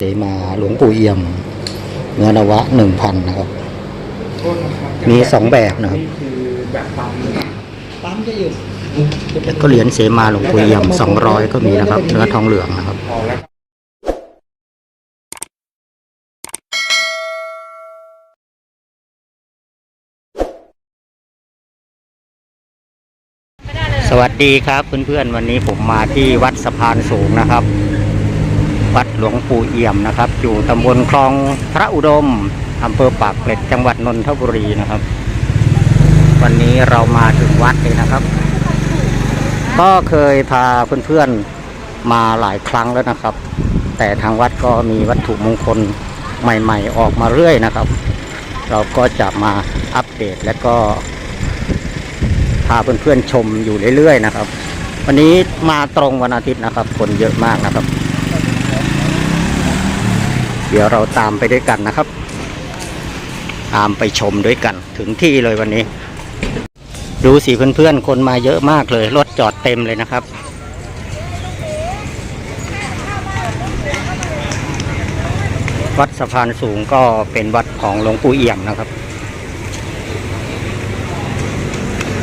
เสมาหลวงปู่เอี่ยม เนื้อนวะหนึ่งพันนะครับ โทษนะครับมีสองแบบนะครับ นี่คือแบบปั๊มหรือเปล่าปั๊มจะอยู่แล้วก็เหรียญเสมาหลวงปู่เอี่ยมสองร้อยก็มีนะครับ เนื้อทองเหลืองนะครับ พอแล้วสวัสดีครับเพื่อนๆวันนี้ผมมาที่วัดสะพานสูงนะครับ วัดหลวงปู่เอี่ยมนะครับ อยู่ตำบลคลองพระอุดมอำเภอปากเกร็ดจังหวัดนนทบุรีนะครับ วันนี้เรามาถึงวัดเลยนะครับ ก็เคยพาเพื่อนๆมาหลายครั้งแล้วนะครับ แต่ทางวัดก็มีวัตถุมงคลใหม่ ๆ ออกมาเรื่อยนะครับ เราก็จะมาอัปเดตและก็ พาเพื่อนๆชมอยู่เรื่อยๆนะครับ วันนี้มาตรงวันอาทิตย์นะครับ คนเยอะมากนะครับ เดี๋ยวเราตามไปด้วยกันนะครับ ตามไปชมด้วยกันถึงที่เลยวันนี้ ดูสิเพื่อนๆ คนมาเยอะมากเลย รถจอดเต็มเลยนะครับ วัดสะพานสูงก็เป็นวัดของหลวงปู่เอี่ยมนะครับ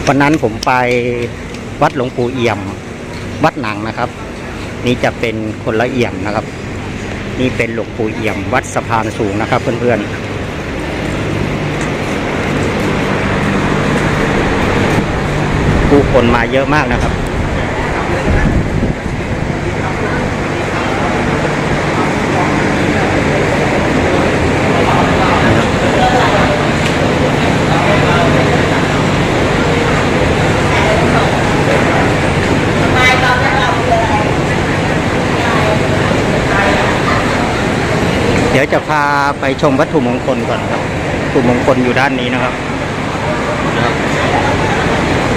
วันนั้นผมไปวัดหลวงปู่เอี่ยม วัดหนังนะครับ นี่จะเป็นคนละเอี่ยมนะครับ นี่เป็นหลวงปู่เอี่ยมวัดสะพานสูงนะครับ เพื่อนๆผู้คนมาเยอะมากนะครับ ดี๋ยวจะพาไปชมวัตถุมงคลก่อนครับวัตถุมงคลอยู่ด้านนี้นะครับ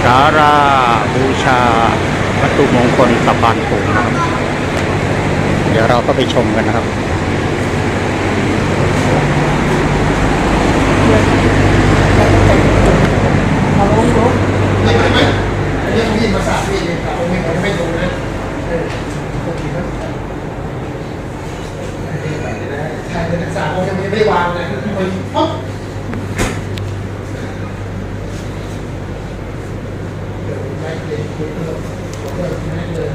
สาราบูชาวัตถุมงคลสะพานสูงนะครับ เดี๋ยวเราก็ไปชมกันนะครับไม่ไม่ไม่อันนี้ผมยินมาสามปีเลยครับผมไม่ไม่ดูนะเออผมคิดว่า ใช่แต่สามผมยังไม่ได้วางเลยมันปุ๊บเดี๋ยวไม่เลยคุยเพิ่มเพิ่มไม่เลย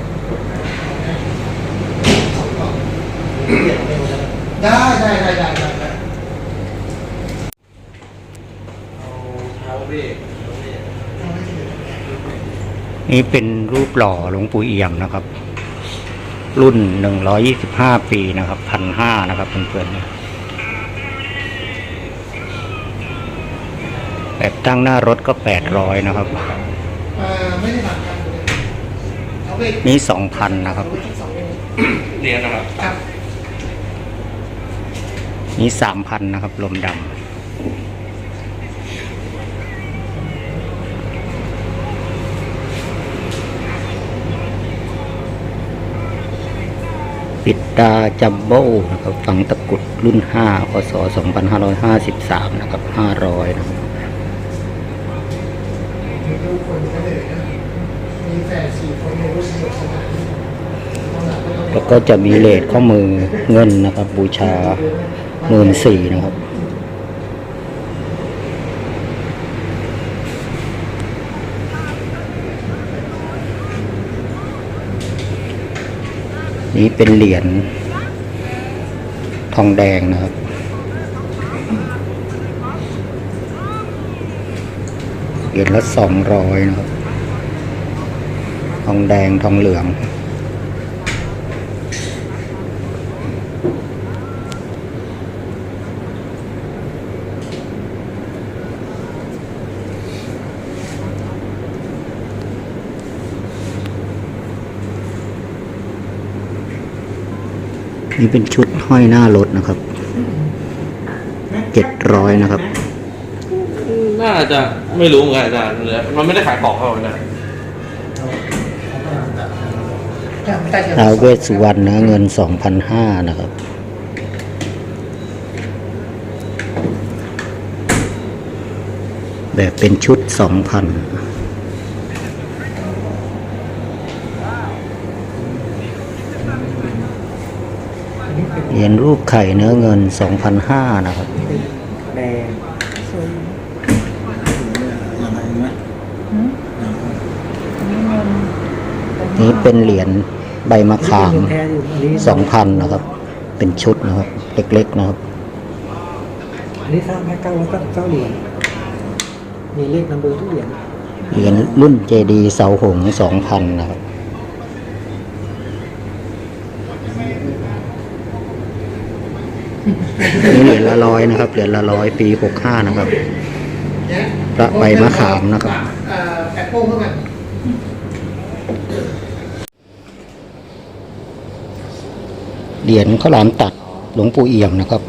ได้ได้ได้ได้ได้ได้เอาเท้าเวกเท้าเวกนี่เป็นรูปหล่อหลวงปู่เอี่ยมนะครับ รุ่น 125 ปีนะครับพันห้านะครับเพื่อนๆเนี่ยแบบตั้งหน้ารถก็ 800 นะครับเอ่อไม่ได้ผ่านกันเลยเอาไปนี่ 2,000 นะครับเอาไปที่สองเองเรียนนะครับครับ นี่ 3,000 นะครับลมดำ ปิดตาจัมโบ้นะครับฝังตะกุดรุ่น 5 พศ 2553 นะครับ 500 นะครับมีลูกคนก็เลยนะมีแฝดสี่คนในรู้สนุกสนานต้องหลับไม่ต้องแล้วก็จะมีเลทข้อมือเงินนะครับ บูชาหมื่นสี่นะครับ นี่เป็นเหรียญทองแดงนะครับเหรียญละสองร้อยนะครับ ทองแดงทองเหลือง นี่เป็นชุดห้อยหน้ารถนะครับ เจ็ดร้อยนะครับ น่าจะไม่รู้เหมือนกันอาจารย์เลยมันไม่ได้ขายของเขาเลยนะจะไม่ได้เจอท้าวเวสสุวรรณนะเงินสองพันห้านะครับ แบบเป็นชุดสองพันนี่ เห รียญรูปไข่เนื้อเงิน 2,500 นะครับ แดงสวยอย่างไรไหมนี้เป็นเหรียญใบมะขามแท้อยู่อันนี้2,000 นะครับ เป็นชุดนะครับ เล็กๆนะครับ อันนี้สร้างแค่เก้าร้อยเก้าสิบเก้าเหรียญมีเลขนัมเบอร์ทุกเหรียญ เหรียญรุ่นเจดีเสาหงสองพันนะครับ นี่เหรียญละร้อยนะครับ เหรียญละร้อยปีหกห้านะครับ พระใบมะขามนะครับเปิลเท่ากันเหรียญข้าวหลามตัดหลวงปู่เอี่ยมนะครับ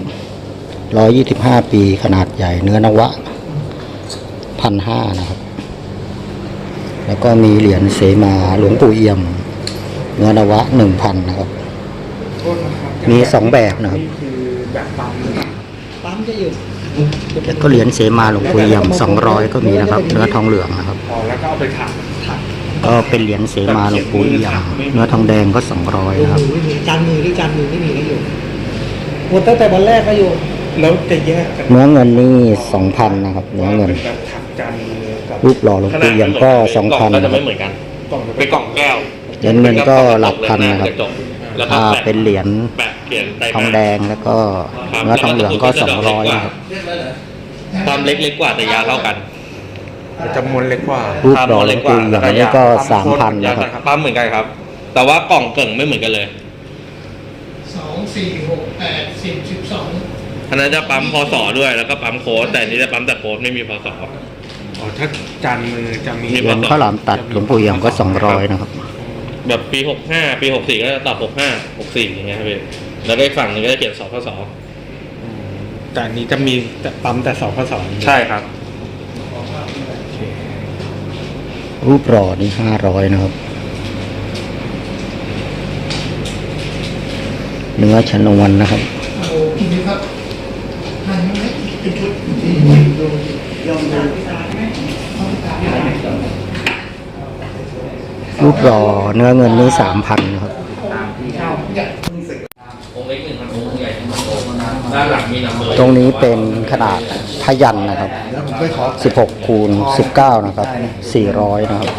ร้อยยี่สิบห้าปีขนาดใหญ่เนื้อนวะพันห้านะครับ แล้วก็มีเหรียญเสมาหลวงปู่เอี่ยม เนื้อนวะหนึ่งพันนะครับ มีสองแบบนะครับ ปั๊มจะอยู่แล้วก็เหรียญเสมาหลวงปู่เอี่ยมสองร้อยก็มีนะครับ เนื้อทองเหลืองนะครับพอแล้วก็เอาไปถักก็เป็นเหรียญเสมาหลวงปู่เอี่ยมเนื้อทองแดงก็สองร้อยโอ้นะครับโหไม่มีจานมือหรือจานมือไม่มีก็อยู่หมดตั้งแต่วันแรกก็อยู่แล้วจะแยกกันเนื้อเงินนี่สองพันนะครับเนื้อเงินเป็นแบบถักจานมือกับรูปหล่อหลวงปู่เอี่ยมก็สองพันก็นะจะครัไม่บเหมือนกันกล่องจะเป็นกล่องแก้วเหรียญเงินก็หลักพันนะครับกจก แล้วก็ถ้าแปะเป็นเหรียญแปะเขียนใส่ทองแดงแล้วก็เนื้อทองเหลืองก็สองร้อยนะครับความเล็กเล็กกว่าแต่ยาวเท่ากันจะมวนเล็กกว่ารูปหล่อหลวงปู่เอี่ยมอันนี้ก็สามพันยาวนะครับปั๊มเหมือนกันครับ แต่ว่ากล่องเกิ่งไม่เหมือนกันเลย สองสี่หกแปดสิบสิบสองอันนั้นจะปั๊มพศด้วยแล้วก็ปั๊มโค้ดแต่อันนี้จะปั๊มแต่โค้ดไม่มีพศอ๋อถ้าจานมือจะมีมี เหรียญข้าวหลามตัดหลวงปู่เอี่ยมก็สองร้อยนะครับ แบบปีหกห้าปีหกสี่ก็จะตอบหกห้าหกสี่อย่างเงี้ยครับพี่แล้วก็อีกฝั่งหนึงก็จะเขียนสพศแต่อันนี้จะมีแต่ปั๊มแต่สองข้อสองใช่ครับ รูปหล่อนี่ห้าร้อยนะครับ เนื้อชนวนนะครับ โอ้โหกินดีครับนั่นไม่เป็นชุดยอมดู รูปหล่อเนื้อเงินนี่สามพันนะครับองค์เล็กหนึ่งพันองค์ใหญ่หนึ่งพันองค์ด้านหลังมีนำเบอร์ตรงนี้เป็นขนาดพยันนะครับแล้วผมเคยขอ16 คูณ 19 นะครับ 400 นะครับ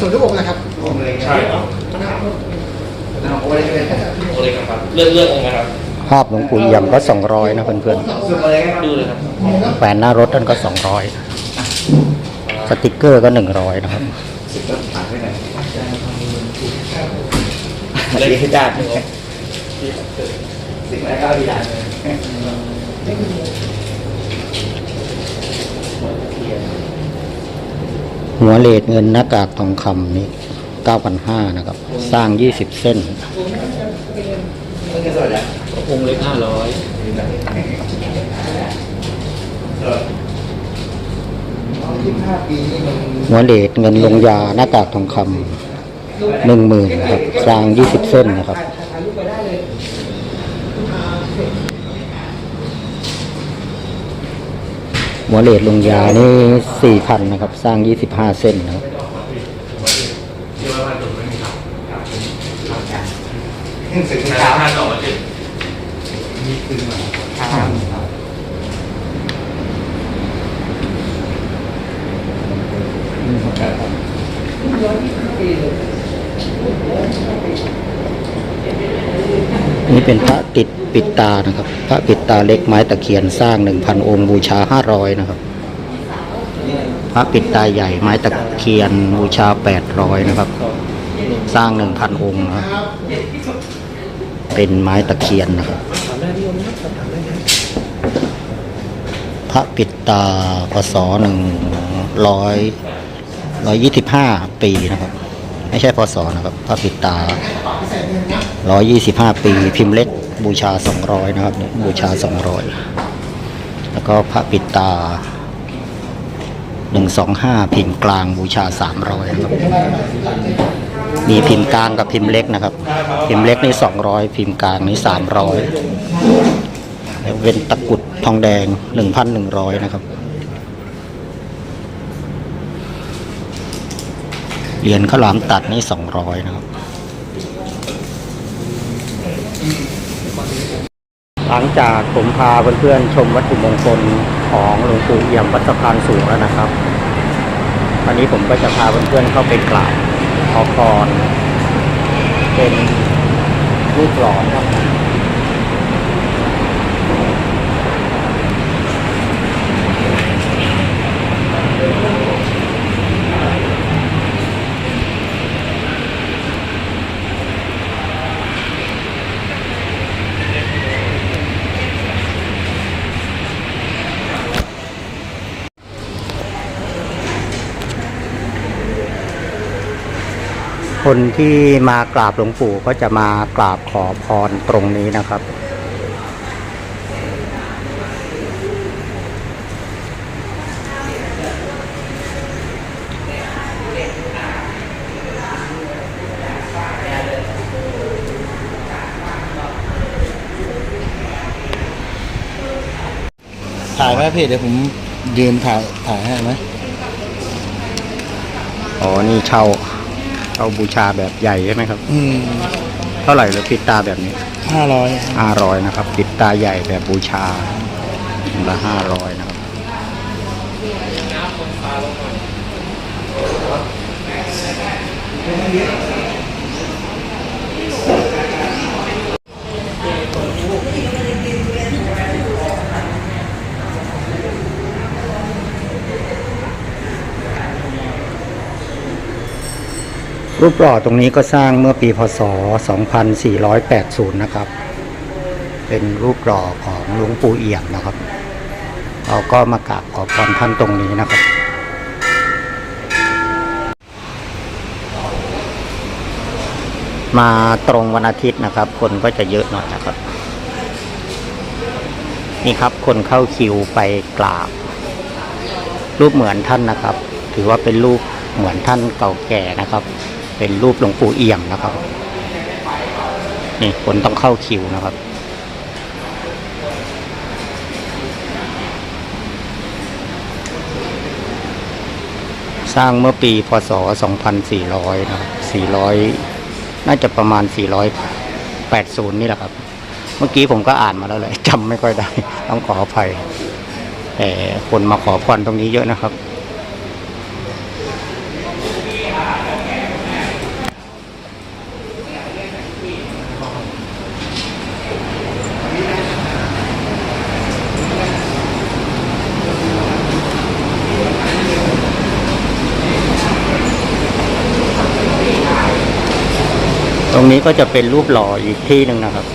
ส่วนทุกองค์นะครับใช่ครับองค์เล็กครับเลือกเลือกองค์ไหมครับภาพหลวงปู่เอี่ยมก็ 200 นะเพื่อนดูเลยครับๆแขวนหน้ารถนั่นก็ 200 สติกเกอร์ก็ 100 นะครับ เล็กที่ด้านหัวเลดเงินหน้ากากทองคำนี่9,500นะครับ สร้าง20เส้นองค์เล็กห้าร้อยยี่ ห้าปีนี่มันหัวเลดเงินลงยาหน้ากากทองคำหนึ่งหมื่นครับสร้าง20เส้นนะครับถ่ายรูปไปได้เลยหัวเลดลงยานี่สี่พันนะครับ สร้างยี่สิบห้าเส้นนะครับสิบห้าห้าสอง สิบนี่เป็นพระติดปิดตานะครับ พระปิดตาเล็กไม้ตะเคียนสร้างหนึ่งพันองค์บูชาห้าร้อยนะครับ พระปิดตาใหญ่ไม้ตะเคียนบูชาแปดร้อยนะครับ สร้างหนึ่งพันองค์นะครับเป็นไม้ตะเคียนนะครับ พระปิดตาพศหนึ่งร้อย ร้อยยี่สิบห้าปีนะครับ ไม่ใช่พศนะครับพระปิตาร้อยยี่สิบห้าปี พิมพ์เล็กบูชาสองร้อยนะครับบูชาสองร้อยแล้วก็พระปิตาหนึ่งสองห้าพิมพ์กลางบูชาสามร้อยนะครับมีพิมพ์กลางกับพิมพ์เล็กนะครับ พิมพ์เล็กนี่สองร้อยพิมพ์กลางนี่สามร้อยเป็นตะกุดทองแดงหนึ่งพันหนึ่งร้อยนะครับ เหรียญข้าวหลามตัดนี่สองร้อยนะครับหลังจากผมพาเพื่อนๆชมวัตถุมงคลของหลวงปู่เอี่ยมวัดสะพานสูงแล้วนะครับวันนี้ผมก็จะพาเพื่อนๆเข้าไปกราบขอพรเป็นรูปหล่อครับ คนที่มากราบหลวงปู่ก็จะมากราบขอพรตรงนี้นะครับ ถ่ายไหมพี่เดี๋ยวผมยืนถ่ายถ่ายให้ไหมอ๋อ นี่เช่า เช่าบูชาแบบใหญ่ใช่ไหมครับ อืมเท่าไหร่เลยปิดตาแบบนี้ห้าร้อยห้าร้อยนะครับ ปิดตาใหญ่แบบบูชาองค์ละห้าร้อยนะครับ รูปหล่อตรงนี้ก็สร้างเมื่อปีพศ 2480 นะครับ เป็นรูปหล่อของหลวงปู่เอี่ยมนะครับ เราก็มากราบขอพรท่านตรงนี้นะครับมาตรงวันอาทิตย์นะครับ คนก็จะเยอะหน่อยนะครับ นี่ครับคนเข้าคิวไปกราบ รูปเหมือนท่านนะครับ ถือว่าเป็นรูปเหมือนท่านเก่าแก่นะครับ เป็นรูปหลวงปู่เอี่ยมนะครับ นี่คนต้องเข้าคิวนะครับสร้างเมื่อปีพศ 2400 นะครับ 400 น่าจะประมาณ 480 นี่แหละครับ เมื่อกี้ผมก็อ่านมาแล้วเลยจำไม่ค่อยได้ ต้องขออภัย แต่คนมาขอพรตรงนี้เยอะนะครับ รงนี้ก็จะเป็นรูปหล่ออีกที่หนึ่งนะครับ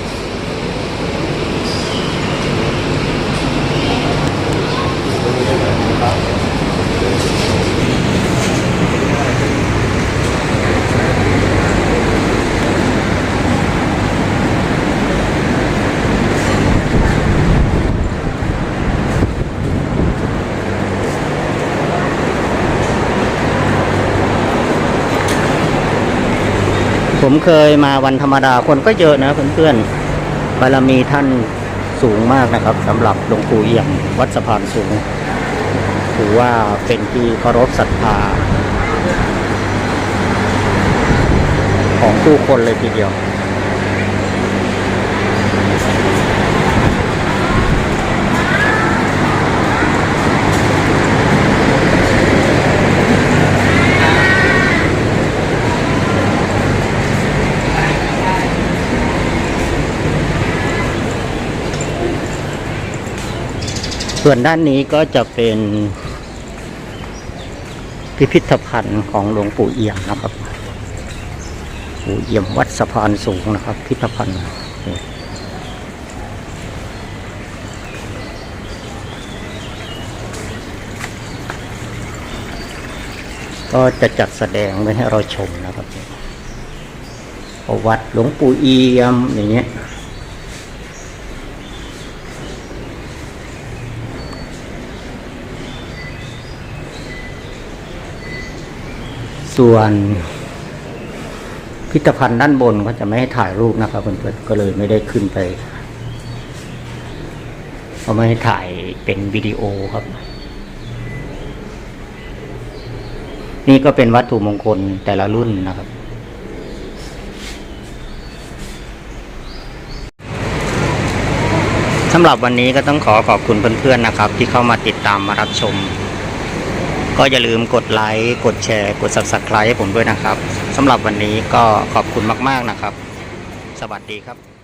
ผมเคยมาวันธรรมดาคนก็เยอะนะเพื่อนๆบารมีท่านสูงมากนะครับสำหรับหลวงปู่เอี่ยมวัดสะพานสูงถือว่าเป็นที่เคารพศรัทธาของผู้คนเลยทีเดียว ส่วนด้านนี้ก็จะเป็นพิพิธภัณฑ์ของหลวงปู่เอี่ยมนะครับ ปู่เอี่ยมวัดสะพานสูงนะครับพิพิธภัณฑ์ก็จะจัดแสดงไว้ให้เราชมนะครับประวัติหลวงปู่เอี่ยมอย่างเงี้ย ส่วนพิพิธภัณฑ์ด้านบนก็จะไม่ให้ถ่ายรูปนะครับเพื่อนๆก็เลยไม่ได้ขึ้นไปเขาไม่ให้ถ่ายเป็นวิดีโอครับ นี่ก็เป็นวัตถุมงคลแต่ละรุ่นนะครับ สำหรับวันนี้ก็ต้องขอขอบคุณเพื่อนๆนะครับ ที่เข้ามาติดตามมารับชม ก็อย่าลืมกดไลค์กดแชร์ กด subscribe ให้ผมด้วยนะครับสำหรับวันนี้ก็ขอบคุณมาก ๆนะครับ สวัสดีครับ